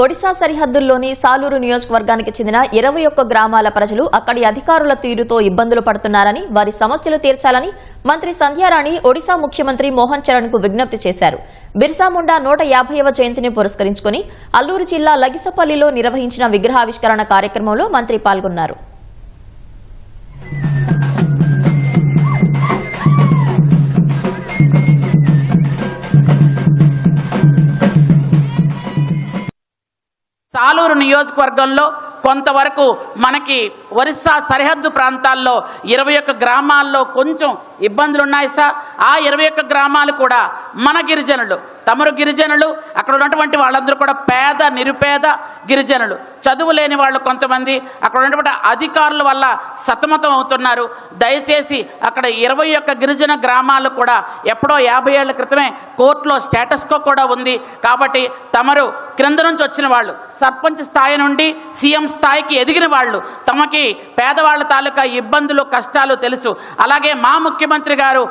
ఒడిశా సరిహద్దుల్లోని సాలూరు నియోజకవర్గానికి చెందిన ఇరవై ఒక్క గ్రామాల ప్రజలు అక్కడి అధికారుల తీరుతో ఇబ్బందులు పడుతున్నారని వారి సమస్యలు తీర్చాలని మంత్రి సంధ్యారాణి ఒడిశా ముఖ్యమంత్రి మోహన్ చరణ్కు విజ్ఞప్తి చేశారు. బిర్సాముండా నూట యాభైవ జయంతిని పురస్కరించుకుని అల్లూరు జిల్లా లగిసపల్లిలో నిర్వహించిన విగ్రహావిష్కరణ కార్యక్రమంలో మంత్రి పాల్గొన్నారు. సాలూరు నియోజకవర్గంలో కొంతవరకు మనకి ఒరిస్సా సరిహద్దు ప్రాంతాల్లో ఇరవై ఒక్క గ్రామాల్లో కొంచెం ఇబ్బందులు ఉన్నాయి సార్. ఆ ఇరవై ఒక్క గ్రామాలు కూడా మన గిరిజనులు తమరు గిరిజనులు అక్కడ ఉన్నటువంటి వాళ్ళందరూ కూడా పేద నిరుపేద గిరిజనులు. చదువు లేని వాళ్ళు కొంతమంది అక్కడ ఉన్నటువంటి అధికారుల వల్ల సతమతం అవుతున్నారు. దయచేసి అక్కడ ఇరవై ఒక్క గిరిజన గ్రామాలు కూడా ఎప్పుడో యాభై ఏళ్ళ క్రితమే కోర్టులో స్టేటస్కో కూడా ఉంది. కాబట్టి తమరు క్రింద నుంచి వచ్చిన వాళ్ళు సర్పంచ్ స్థాయి నుండి సీఎం స్థాయికి ఎదిగిన వాళ్ళు తమకి పేదవాళ్ళ తాలూకా ఇబ్బందులు కష్టాలు తెలుసు. అలాగే మా ముఖ్యమంత్రి గారు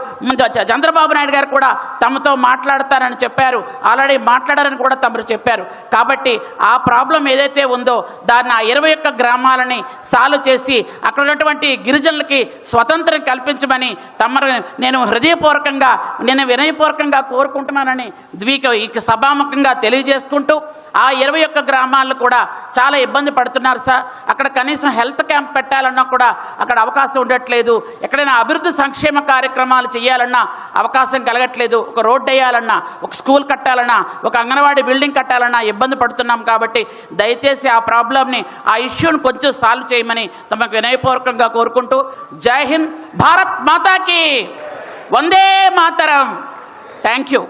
చంద్రబాబు నాయుడు గారు కూడా తమతో మాట్లాడతారని చెప్పారు. ఆల్రెడీ మాట్లాడారని కూడా తమరు చెప్పారు. కాబట్టి ఆ ప్రాబ్లం ఏదైతే ఉందో దాన్ని ఆ ఇరవై ఒక్క గ్రామాలని సాల్వ్ చేసి అక్కడ ఉన్నటువంటి గిరిజనులకి స్వతంత్రం కల్పించమని తమరు నేను హృదయపూర్వకంగా నేను వినయపూర్వకంగా కోరుకుంటున్నానని ద్వీక ఈ సభాముఖంగా తెలియజేసుకుంటూ ఆ ఇరవై ఒక్క గ్రామాల్లో కూడా చాలా ఇబ్బంది పడుతున్నారు సార్. అక్కడ కనీసం హెల్త్ క్యాంప్ పెట్టాలన్నా కూడా అక్కడ అవకాశం ఉండట్లేదు. ఎక్కడైనా అభివృద్ధి సంక్షేమ కార్యక్రమాలు చేయాలన్నా అవకాశం కలగట్లేదు. ఒక రోడ్డు వేయాలన్నా ఒక స్కూల్ కట్టాలన్నా ఒక అంగన్వాడీ బిల్డింగ్ కట్టాలన్నా ఇబ్బంది పడుతున్నాం కాబట్టి దయచేసి ఆ ప్రాబ్లమ్ని ఆ ఇష్యూని కొంచెం సాల్వ్ చేయమని తమకు వినయపూర్వకంగా కోరుకుంటూ జై హింద్ భారత్ మాతాకి. వందే మాతరం. Thank you.